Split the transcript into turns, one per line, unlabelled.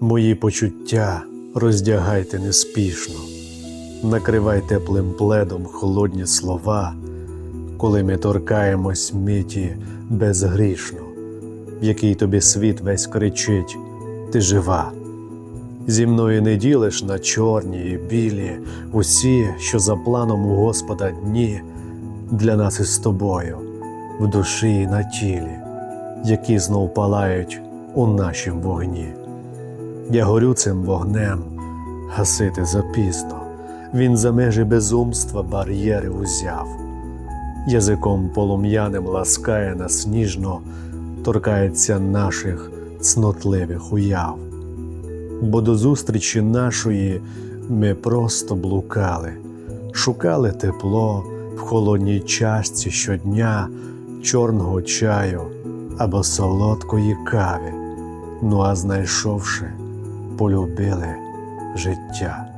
Мої почуття роздягайте неспішно, накривай теплим пледом холодні слова, коли ми торкаємось миті безгрішно, в який тобі світ весь кричить, ти жива. Зі мною не ділиш на чорні і білі, усі, що за планом у Господа дні, для нас із тобою, в душі і на тілі, які знов палають у нашім вогні. Я горю цим вогнем, гасити запізно. Він за межі безумства бар'єри узяв. Язиком полум'яним ласкає нас ніжно, торкається наших цнотливих уяв. Бо до зустрічі нашої ми просто блукали, шукали тепло в холодній чашці щодня, чорного чаю або солодкої кави. Ну а знайшовши, полюбили життя.